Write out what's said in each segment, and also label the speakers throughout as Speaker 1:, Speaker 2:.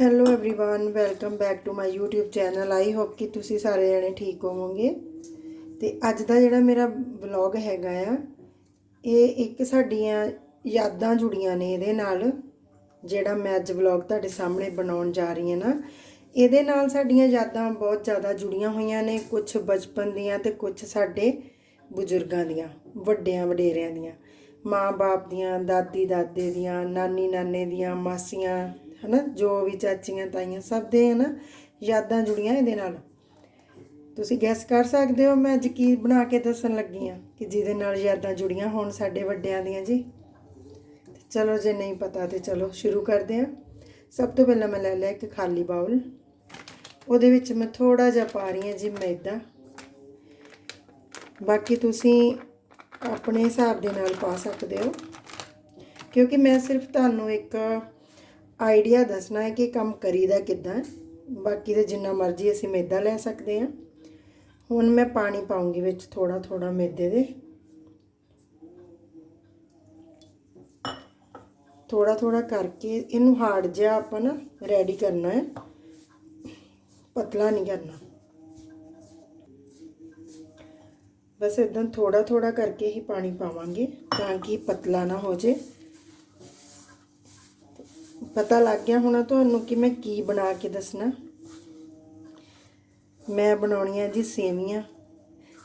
Speaker 1: hello everyone welcome back to my YouTube channel I hope ਕਿ ਤੁਸੀਂ ਸਾਰੇ ਜਣੇ ਠੀਕ ਹੋਵੋਗੇ ਤੇ ਅੱਜ ਦਾ ਜਿਹੜਾ ਮੇਰਾ ਵਲੌਗ ਹੈਗਾ ਆ ਇਹ ਇੱਕ ਸਾਡੀਆਂ ਯਾਦਾਂ ਜੁੜੀਆਂ ਨੇ ਇਹਦੇ ਨਾਲ ਜਿਹੜਾ ਮੈਂ ਅੱਜ ਵਲੌਗ ਤੁਹਾਡੇ ਸਾਹਮਣੇ ਬਣਾਉਣ ਜਾ ਰਹੀ ਹਾਂ ਨਾ ਇਹਦੇ ਨਾਲ ਸਾਡੀਆਂ ਯਾਦਾਂ ਬਹੁਤ ਜ਼ਿਆਦਾ ਜੁੜੀਆਂ ਹੋਈਆਂ ਨੇ ਕੁਝ ਬਚਪਨ ਦੀਆਂ ਤੇ ਕੁਝ ਸਾਡੇ ਬਜ਼ੁਰਗਾਂ ਦੀਆਂ ਵੱਡਿਆਂ ਵਡੇਰਿਆਂ ਦੀਆਂ ਮਾਂ-ਬਾਪ ਦੀਆਂ ਦਾਦੀ ਦਾਦੇ ਦੀਆਂ ਨਾਨੀ ਨਾਨੇ ਦੀਆਂ ਮਾਸੀਆਂ ਹਨਾ, ਜੋ ਵੀ ਚਾਚੀਆਂ ਤਾਈਆਂ ਸਭ ਦੇ ਹਨਾ, ਯਾਦਾਂ ਜੁੜੀਆਂ ਇਹਦੇ ਨਾਲ। ਤੁਸੀਂ ਗੈਸ ਕਰ ਸਕਦੇ ਹੋ ਮੈਂ ਅੱਜ ਕੀ ਬਣਾ ਕੇ ਦੱਸਣ ਲੱਗੀ ਆ ਕਿ ਜਿਹਦੇ ਨਾਲ ਯਾਦਾਂ ਜੁੜੀਆਂ ਹੋਣ ਸਾਡੇ ਵੱਡਿਆਂ ਦੀਆਂ ਜੀ। ਚਲੋ ਜੇ ਨਹੀਂ ਪਤਾ ਤੇ ਚਲੋ ਸ਼ੁਰੂ ਕਰਦੇ ਆ ਸਭ ਤੋਂ ਪਹਿਲਾਂ ਮੈਂ ਲੈ ਲਿਆ ਇੱਕ ਖਾਲੀ ਬਾਉਲ ਉਹਦੇ ਵਿੱਚ ਮੈਂ ਥੋੜਾ ਜਿਹਾ ਪਾ ਰਹੀ ਹਾਂ ਜੀ ਮੈਦਾ। ਬਾਕੀ ਤੁਸੀਂ ਆਪਣੇ ਹਿਸਾਬ ਦੇ ਨਾਲ ਪਾ ਸਕਦੇ ਹੋ। ਕਿਉਂਕਿ ਮੈਂ ਸਿਰਫ ਤੁਹਾਨੂੰ ਇੱਕ ਆਈਡੀਆ ਦੱਸਣਾ ਹੈ ਕਿ ਕੰਮ ਕਰੀਦਾ ਕਿੱਦਾਂ ਬਾਕੀ ਦੇ ਜਿੰਨਾ ਮਰਜ਼ੀ ਅਸੀਂ ਮੈਦਾ ਲੈ ਸਕਦੇ ਹਾਂ। ਹੁਣ ਮੈਂ ਪਾਣੀ ਪਾਉਂਗੀ ਵਿੱਚ ਥੋੜਾ ਥੋੜਾ ਮੈਦੇ ਦੇ। ਥੋੜਾ ਥੋੜਾ ਕਰਕੇ ਇਹਨੂੰ ਹਾਰਡ ਜਿਹਾ ਆਪਾਂ ਨਾ ਰੈਡੀ ਕਰਨਾ ਹੈ। ਪਤਲਾ ਨਹੀਂ ਕਰਨਾ। ਬਸ ਇਦਾਂ ਥੋੜਾ ਥੋੜਾ ਕਰਕੇ ਹੀ ਪਾਣੀ ਪਾਵਾਂਗੇ ਤਾਂ ਕਿ ਪਤਲਾ ਨਾ ਹੋ ਜੇ ਪਤਾ ਲੱਗ ਗਿਆ ਹੋਣਾ ਤੁਹਾਨੂੰ ਕਿ ਮੈਂ ਕੀ ਬਣਾ ਕੇ ਦੱਸਣਾ। ਮੈਂ ਬਣਾਉਣੀਆਂ ਜੀ ਸੇਵੀਆਂ,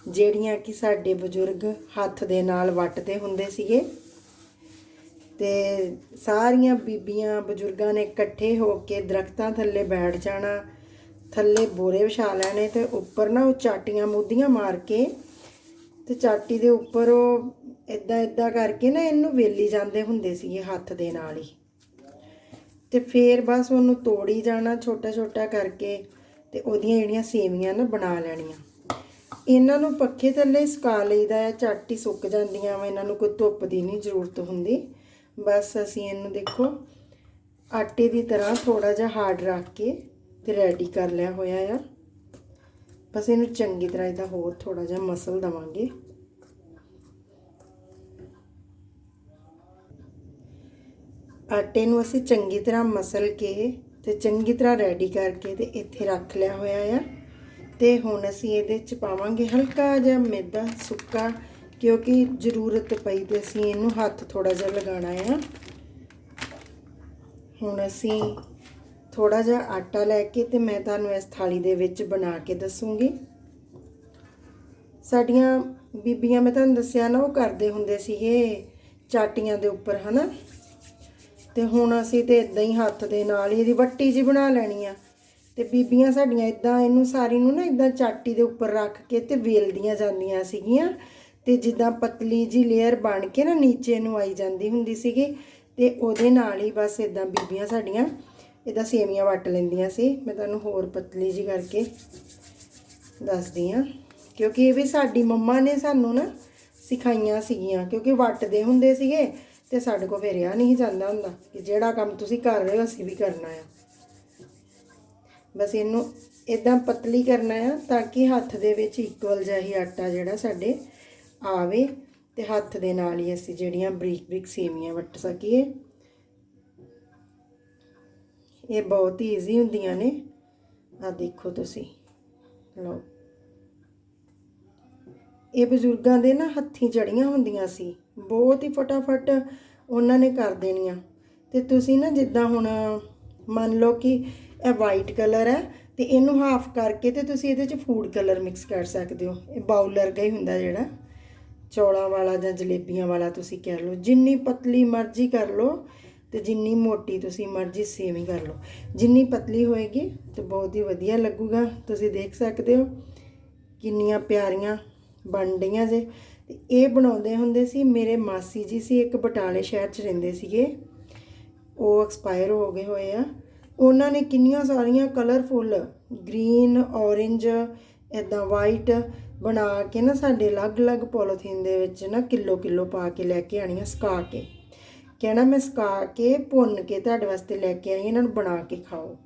Speaker 1: ਜਿਹੜੀਆਂ ਕਿ ਸਾਡੇ ਬਜ਼ੁਰਗ ਹੱਥ ਦੇ ਨਾਲ ਵੱਟਦੇ ਹੁੰਦੇ ਸੀਗੇ। ਤੇ ਸਾਰੀਆਂ ਬੀਬੀਆਂ ਬਜ਼ੁਰਗਾਂ ਨੇ ਇਕੱਠੇ ਹੋ ਕੇ ਦਰਖਤਾਂ ਥੱਲੇ ਬੈਠ ਜਾਣਾ, ਥੱਲੇ ਬੋਰੇ ਵਿਛਾ ਲੈਣੇ ਤੇ ਉੱਪਰ ਨਾ ਉਹ ਚਾਟੀਆਂ ਮੁੱਦੀਆਂ ਮਾਰ ਕੇ ਤੇ ਚਾਟੀ ਦੇ ਉੱਪਰ ਉਹ ਇਦਾਂ ਇਦਾਂ ਕਰਕੇ ਨਾ ਇਹਨੂੰ ਵੇਲੀ ਜਾਂਦੇ ਹੁੰਦੇ ਸੀਗੇ ਹੱਥ ਦੇ ਨਾਲ ਹੀ। ਤੇ ਫੇਰ ਬਸ ਉਹਨੂੰ ਤੋੜੀ ਜਾਣਾ ਛੋਟਾ ਛੋਟਾ ਕਰਕੇ ਤੇ ਉਹਦੀਆਂ ਜਿਹੜੀਆਂ ਸੇਵੀਆਂ ਨਾ ਬਣਾ ਲੈਣੀਆਂ। ਇਹਨਾਂ ਨੂੰ ਪੱਖੇ ਥੱਲੇ ਸੁਕਾ ਲਈਦਾ ਹੈ, ਝੱਟ ਹੀ ਸੁੱਕ ਜਾਂਦੀਆਂ ਵਾ, ਇਹਨਾਂ ਨੂੰ ਕੋਈ ਧੁੱਪ ਦੀ ਨਹੀਂ ਜ਼ਰੂਰਤ ਹੁੰਦੀ। ਬਸ ਅਸੀਂ ਇਹਨੂੰ ਦੇਖੋ, ਆਟੇ ਦੀ ਤਰ੍ਹਾਂ ਥੋੜਾ ਜਿਹਾ ਹਾਰਡ ਰੱਖ ਕੇ ਤੇ ਰੈਡੀ ਕਰ ਲਿਆ ਹੋਇਆ ਆ। ਬਸ ਇਹਨੂੰ ਚੰਗੀ ਤਰ੍ਹਾਂ ਇਹਦਾ ਹੋਰ ਥੋੜਾ ਜਿਹਾ ਮਸਲ ਦਵਾਂਗੇ। ਆਟੇ ਨੂੰ ਅਸੀਂ ਚੰਗੀ ਤਰ੍ਹਾਂ ਮਸਲ ਕੇ ਤੇ ਚੰਗੀ ਤਰ੍ਹਾਂ ਰੈਡੀ ਕਰਕੇ ਤੇ ਇੱਥੇ ਰੱਖ ਲਿਆ ਹੋਇਆ ਆ। ਤੇ ਹੁਣ ਅਸੀਂ ਇਹਦੇ ਚ ਪਾਵਾਂਗੇ ਹਲਕਾ ਜਿਹਾ ਮੈਦਾ ਸੁੱਕਾ, ਕਿਉਂਕਿ ਜ਼ਰੂਰਤ ਪਈ ਤੇ ਅਸੀਂ ਇਹਨੂੰ ਹੱਥ ਥੋੜਾ ਜਿਹਾ ਲਗਾਉਣਾ ਆ। ਹੁਣ ਅਸੀਂ ਥੋੜਾ ਜਿਹਾ ਆਟਾ ਲੈ ਕੇ ਤੇ ਮੈਂ ਤੁਹਾਨੂੰ ਇਸ ਥਾਲੀ ਦੇ ਵਿੱਚ ਬਣਾ ਕੇ ਦੱਸੂਗੀ। ਸਾਡੀਆਂ ਬੀਬੀਆਂ, ਮੈਂ ਤੁਹਾਨੂੰ ਦੱਸਿਆ ਨਾ, ਉਹ ਕਰਦੇ ਹੁੰਦੇ ਸੀਗੇ ਚਾਟੀਆਂ ਦੇ ਉੱਪਰ, ਹਨਾ? ਤੇ ਹੁਣ ਅਸੀਂ ਤੇ ਇਦਾਂ ਹੀ ਹੱਥ ਦੇ ਨਾਲ ਹੀ ਇਹਦੀ ਵੱਟੀ ਜੀ ਬਣਾ ਲੈਣੀ ਆ। ਤੇ ਬੀਬੀਆਂ ਸਾਡੀਆਂ ਇਦਾਂ ਇਹਨੂੰ ਸਾਰੀ ਨੂੰ ਨਾ ਇਦਾਂ ਚਾਟੀ ਦੇ ਉੱਪਰ ਰੱਖ ਕੇ ਤੇ ਵੇਲਦੀਆਂ ਜਾਂਦੀਆਂ ਸੀਗੀਆਂ। ਤੇ ਜਿੱਦਾਂ ਪਤਲੀ ਜੀ ਲੇਅਰ ਬਣ ਕੇ ਨਾ ਨੀਚੇ ਨੂੰ ਆਈ ਜਾਂਦੀ ਹੁੰਦੀ ਸੀਗੀ ਤੇ ਉਹਦੇ ਨਾਲ ਹੀ ਬਸ ਇਦਾਂ ਬੀਬੀਆਂ ਸਾਡੀਆਂ ਇਦਾਂ ਸੇਵੀਆਂ ਵੱਟ ਲੈਂਦੀਆਂ ਸੀ। ਮੈਂ ਤੁਹਾਨੂੰ ਹੋਰ ਪਤਲੀ ਜੀ ਕਰਕੇ ਦੱਸਦੀ ਆ ਕਿਉਂਕਿ ਇਹ ਵੀ ਸਾਡੀ ਮੰਮਾ ਨੇ ਸਾਨੂੰ ਨਾ ਸਿਖਾਈਆਂ ਸੀਗੀਆਂ, ਕਿਉਂਕਿ ਵੱਟਦੇ ਹੁੰਦੇ ਸੀਗੇ। ਤੇ ਸਾਡੇ ਕੋਲ ਫਿਰ ਆ ਨਹੀਂ ਜਾਂਦਾ ਹੁੰਦਾ ਕਿ ਜਿਹੜਾ ਕੰਮ ਤੁਸੀਂ ਕਰ ਰਹੇ ਹੋ, ਅਸੀਂ ਵੀ ਕਰਨਾ ਆ। ਬਸ ਇਹਨੂੰ ਇਦਾਂ ਪਤਲੀ ਕਰਨਾ ਆ ਤਾਂ ਕਿ ਹੱਥ ਦੇ ਵਿੱਚ ਇਕੁਅਲ ਜਿਹਾ ਹੀ ਆਟਾ ਜਿਹੜਾ ਸਾਡੇ ਆਵੇ ਤੇ ਹੱਥ ਦੇ ਨਾਲ ਹੀ ਅਸੀਂ ਜਿਹੜੀਆਂ ਬਰੀਕ ਬਰੀਕ ਸੇਵੀਆਂ ਵੱਟ ਸਕੀਏ। ਇਹ ਬਹੁਤ ਹੀ ਈਜ਼ੀ ਹੁੰਦੀਆਂ ਨੇ। ਆ ਦੇਖੋ ਤੁਸੀਂ। ਲਓ। ਇਹ ਬਜ਼ੁਰਗਾਂ ਦੇ ਨਾ ਹੱਥੀਂ ਜੜੀਆਂ ਹੁੰਦੀਆਂ ਸੀ। ਬਹੁਤ ਹੀ ਫਟਾਫਟ ਉਹਨਾਂ ਨੇ ਕਰ ਦੇਣੀਆਂ। ਤੇ ਤੁਸੀਂ ਨਾ ਜਿੱਦਾਂ ਹੁਣ ਮੰਨ ਲਓ ਕਿ ਇਹ ਵਾਈਟ ਕਲਰ ਹੈ, ਤੇ ਇਹਨੂੰ ਹਾਫ ਕਰਕੇ ਤੇ ਤੁਸੀਂ ਇਹਦੇ 'ਚ ਫੂਡ ਕਲਰ ਮਿਕਸ ਕਰ ਸਕਦੇ ਹੋ। ਇਹ ਬਾਉਲ ਦਾ ਹੀ ਹੁੰਦਾ ਜਿਹੜਾ। ਚੌਲਾਂ ਵਾਲਾ ਜਾਂ ਜਲੇਬੀਆਂ ਵਾਲਾ ਤੁਸੀਂ ਕਹਿ ਲਓ। ਜਿੰਨੀ ਪਤਲੀ ਮਰਜ਼ੀ ਕਰ ਲਓ ਤੇ ਜਿੰਨੀ ਮੋਟੀ ਤੁਸੀਂ ਮਰਜ਼ੀ ਸੇਵੀ ਕਰ ਲਓ। ਜਿੰਨੀ ਪਤਲੀ ਹੋਏਗੀ ਤੇ ਬਹੁਤ ਹੀ ਵਧੀਆ ਲੱਗੂਗਾ। ਤੁਸੀਂ ਦੇਖ ਸਕਦੇ ਹੋ ਕਿੰਨੀਆਂ ਪਿਆਰੀਆਂ ਬਣ ਰਹੀਆਂ ਜੇ। ਤੇ ਇਹ ਬਣਾਉਂਦੇ ਹੁੰਦੇ ਸੀ, ਮੇਰੇ ਮਾਸੀ ਜੀ ਸੀ ਇੱਕ ਬਟਾਲੇ ਸ਼ਹਿਰ 'ਚ ਰਹਿੰਦੇ ਸੀਗੇ। ਉਹ ਐਕਸਪਾਇਰ ਹੋ ਗਏ ਹੋਏ ਆ। ਉਹਨਾਂ ਨੇ ਕਿੰਨੀਆਂ ਸਾਰੀਆਂ ਕਲਰਫੁੱਲ, ਗ੍ਰੀਨ, ਔਰੇਂਜ ਇਦਾਂ ਵਾਈਟ ਬਣਾ ਕੇ ਨਾ ਸਾਡੇ ਅਲੱਗ-ਅਲੱਗ ਪੋਲੀਥੀਨ ਦੇ ਵਿੱਚ ਨਾ ਕਿਲੋ ਕਿਲੋ ਪਾ ਕੇ ਲੈ ਕੇ ਆਣੀਆਂ ਸੁਕਾ ਕੇ। ਕਹਿਣਾ ਮੈਂ ਸੁਕਾ ਕੇ, ਭੁੰਨ ਕੇ ਤੁਹਾਡੇ ਵਾਸਤੇ ਲੈ ਕੇ ਆਈ, ਇਹਨਾਂ ਨੂੰ ਬਣਾ ਕੇ ਖਾਓ।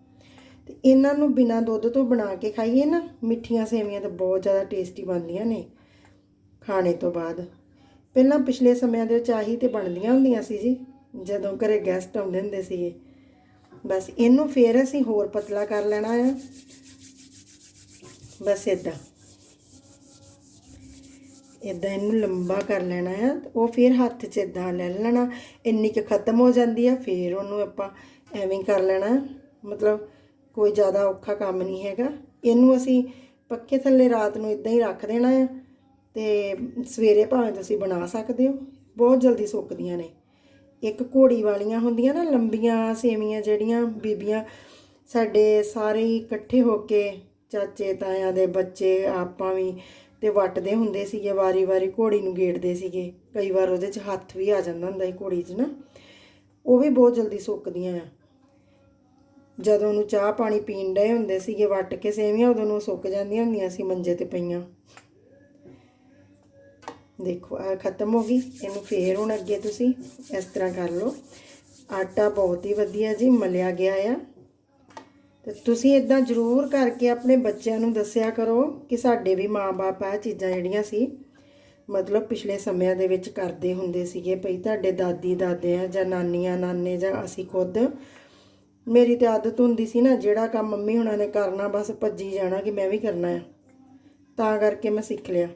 Speaker 1: ਤੇ ਇਹਨਾਂ ਨੂੰ ਬਿਨਾਂ ਦੁੱਧ ਤੋਂ ਬਣਾ ਕੇ ਖਾਈਏ ਨਾ, ਮਿੱਠੀਆਂ ਸੇਵੀਆਂ ਤਾਂ ਬਹੁਤ ਜ਼ਿਆਦਾ ਟੇਸਟੀ ਬਣਦੀਆਂ ਨੇ। ਖਾਣੇ ਤੋਂ ਬਾਅਦ। ਪਹਿਲਾਂ ਪਿਛਲੇ ਸਮਿਆਂ ਦੇ ਵਿੱਚ ਆਹੀ ਤੇ ਬਣਦੀਆਂ ਹੁੰਦੀਆਂ ਸੀ ਜੀ, ਜਦੋਂ ਘਰੇ ਗੈਸਟ ਆਉਂਦੇ ਹੁੰਦੇ ਸੀਗੇ। ਬਸ ਇਹਨੂੰ ਫੇਰ ਅਸੀਂ ਹੋਰ ਪਤਲਾ ਕਰ ਲੈਣਾ ਆ। ਬਸ ਇਦਾਂ ਇਦਾਂ ਇਹਨੂੰ ਲੰਬਾ ਕਰ ਲੈਣਾ ਆ, ਤੇ ਉਹ ਫਿਰ ਹੱਥ 'ਚ ਇਦਾਂ ਲੈ ਲੈਣਾ। ਇੰਨੀ ਕੁ ਖਤਮ ਹੋ ਜਾਂਦੀ ਆ, ਫਿਰ ਉਹਨੂੰ ਆਪਾਂ ਐਵੇਂ ਕਰ ਲੈਣਾ। ਮਤਲਬ ਕੋਈ ਜ਼ਿਆਦਾ ਔਖਾ ਕੰਮ ਨਹੀਂ ਹੈਗਾ। ਇਹਨੂੰ ਅਸੀਂ ਪੱਕੇ ਥੱਲੇ ਰਾਤ ਨੂੰ ਇਦਾਂ ਹੀ ਰੱਖ ਦੇਣਾ ਆ। ਤੇ ਸਵੇਰੇ ਭਾਵੇਂ ਤੁਸੀਂ ਬਣਾ ਸਕਦੇ ਹੋ, ਬਹੁਤ ਜਲਦੀ ਸੁੱਕਦੀਆਂ ਨੇ। ਇੱਕ ਘੋੜੀ ਵਾਲੀਆਂ ਹੁੰਦੀਆਂ ਨਾ, ਲੰਬੀਆਂ ਸੇਵੀਆਂ ਜਿਹੜੀਆਂ ਬੀਬੀਆਂ, ਸਾਡੇ ਸਾਰੇ ਇਕੱਠੇ ਹੋ ਕੇ ਚਾਚੇ, ਤਾਇਆਂ ਦੇ ਬੱਚੇ, ਆਪਾਂ ਵੀ ਤੇ ਵੱਟਦੇ ਹੁੰਦੇ ਸੀਗੇ, ਵਾਰੀ-ਵਾਰੀ ਘੋੜੀ ਨੂੰ ਗੇੜਦੇ ਸੀਗੇ। ਕਈ ਵਾਰ ਉਹਦੇ 'ਚ ਹੱਥ ਵੀ ਆ ਜਾਂਦਾ ਹੁੰਦਾ ਸੀ ਘੋੜੀ 'ਚ ਨਾ। ਉਹ ਵੀ ਬਹੁਤ ਜਲਦੀ ਸੁੱਕਦੀਆਂ ਆ। ਜਦੋਂ ਉਹਨੂੰ ਚਾਹ ਪਾਣੀ ਪੀਣ ਡਏ ਹੁੰਦੇ ਸੀਗੇ, ਵੱਟ ਕੇ ਸੇਵੀਆਂ, ਉਦੋਂ ਨੂੰ ਸੁੱਕ ਜਾਂਦੀਆਂ ਹੁੰਦੀਆਂ ਸੀ ਮੰਜੇ ਤੇ ਪਈਆਂ। ਦੇਖੋ ਆ ਖਤਮ ਹੋ ਗਈ। ਇਹਨੂੰ ਫੇਰ ਹੁਣ ਅੱਗੇ ਤੁਸੀਂ ਇਸ ਤਰ੍ਹਾਂ ਕਰ ਲਓ। ਆਟਾ ਬਹੁਤ ਹੀ ਵਧੀਆ ਜੀ ਮਲਿਆ ਗਿਆ ਆ। ਤੇ ਤੁਸੀਂ ਇਦਾਂ ਜ਼ਰੂਰ ਕਰਕੇ ਆਪਣੇ ਬੱਚਿਆਂ ਨੂੰ ਦੱਸਿਆ ਕਰੋ ਕਿ ਸਾਡੇ ਵੀ ਮਾਪੇ ਆ ਚੀਜ਼ਾਂ ਜਿਹੜੀਆਂ ਸੀ, ਮਤਲਬ ਪਿਛਲੇ ਸਮਿਆਂ ਦੇ ਵਿੱਚ ਕਰਦੇ ਹੁੰਦੇ ਸੀਗੇ। ਭਈ ਤੁਹਾਡੇ ਦਾਦੀ ਦਾਦੇ ਆ ਜਾਂ ਨਾਨੀਆਂ, ਨਾਨੇ ਜਾਂ ਅਸੀਂ ਖੁਦ। ਮੇਰੀ ਤੇ ਆਦਤ ਹੁੰਦੀ ਸੀ ਨਾ, ਜਿਹੜਾ ਕੰਮ ਮੰਮੀ ਹੁਣਾਂ ਨੇ ਕਰਨਾ, ਬਸ ਭੱਜੀ ਜਾਣਾ ਕਿ ਮੈਂ ਵੀ ਕਰਨਾ ਆ। ਤਾਂ ਕਰਕੇ ਮੈਂ ਸਿੱਖ ਲਿਆ।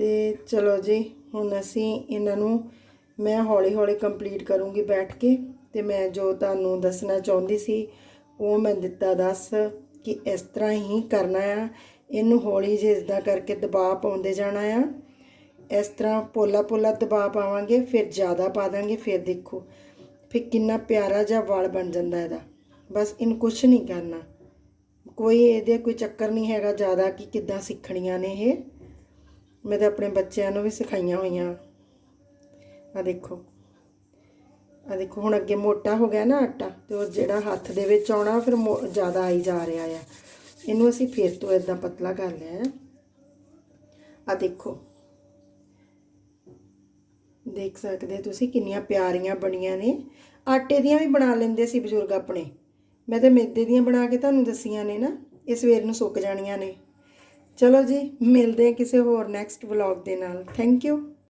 Speaker 1: ਤੇ ਚਲੋ ਜੀ, ਹੁਣ ਅਸੀਂ ਇਹਨਾਂ ਨੂੰ ਮੈਂ ਹੌਲੀ ਹੌਲੀ ਕੰਪਲੀਟ ਕਰੂੰਗੀ ਬੈਠ ਕੇ ਤੇ ਮੈਂ ਜੋ ਤੁਹਾਨੂੰ ਦੱਸਣਾ ਚਾਹੁੰਦੀ ਸੀ, ਉਹ ਮੈਂ ਦਿੱਤਾ ਦੱਸ ਕਿ ਇਸ ਤਰ੍ਹਾਂ ਹੀ ਕਰਨਾ ਆ। ਇਹਨੂੰ ਹੌਲੀ ਜਿਹੀ ਇਸਦਾ ਕਰਕੇ ਦਬਾਅ ਪਾਉਂਦੇ ਜਾਣਾ ਆ। ਇਸ ਤਰ੍ਹਾਂ ਪੋਲਾ ਪੋਲਾ ਦਬਾਅ ਪਾਵਾਂਗੇ, ਫਿਰ ਜ਼ਿਆਦਾ ਪਾ ਦਾਂਗੇ, ਫਿਰ ਦੇਖੋ ਫਿਰ ਕਿੰਨਾ ਪਿਆਰਾ ਜਿਹਾ ਵਾਲ ਬਣ ਜਾਂਦਾ ਇਹਦਾ। ਬਸ ਇਹਨੂੰ ਕੁਝ ਨਹੀਂ ਕਰਨਾ। ਕੋਈ ਇਹਦੇ ਕੋਈ ਚੱਕਰ ਨਹੀਂ ਹੈਗਾ ਜ਼ਿਆਦਾ ਕਿ ਕਿੱਦਾਂ ਸਿੱਖਣੀਆਂ ਨੇ ਇਹ। ਮੈਂ ਤਾਂ ਆਪਣੇ ਬੱਚਿਆਂ ਨੂੰ ਵੀ ਸਿਖਾਈਆਂ ਹੋਈਆਂ। ਆ ਦੇਖੋ। ਆ ਦੇਖੋ, ਹੁਣ ਅੱਗੇ ਮੋਟਾ ਹੋ ਗਿਆ ਨਾ ਆਟਾ ਤੇ ਉਹ ਜਿਹੜਾ ਹੱਥ ਦੇ ਵਿੱਚ ਆਉਣਾ, ਫਿਰ ਮੋ- ਜ਼ਿਆਦਾ ਆਈ ਜਾ ਰਿਹਾ ਆ। ਇਹਨੂੰ ਅਸੀਂ ਫਿਰ ਤੋਂ ਇਦਾਂ ਪਤਲਾ ਕਰ ਲਿਆ ਆ। ਦੇਖੋ। ਦੇਖ ਸਕਦੇ ਤੁਸੀਂ ਕਿੰਨੀਆਂ ਪਿਆਰੀਆਂ ਬਣੀਆਂ ਨੇ। ਆਟੇ ਦੀਆਂ ਵੀ ਬਣਾ ਲੈਂਦੇ ਸੀ ਬਜ਼ੁਰਗ ਆਪਣੇ। ਮੈਂ ਤਾਂ ਮੇਦੇ ਦੀਆਂ ਬਣਾ ਕੇ ਤੁਹਾਨੂੰ ਦੱਸੀਆਂ ਨੇ ਨਾ, ਇਹ ਸਵੇਰ ਨੂੰ ਸੁੱਕ ਜਾਣੀਆਂ ਨੇ। ਚਲੋ ਜੀ ਮਿਲਦੇ ਹਾਂ ਕਿਸੇ ਹੋਰ ਨੈਕਸਟ ਵਲੌਗ ਦੇ ਨਾਲ। Thank you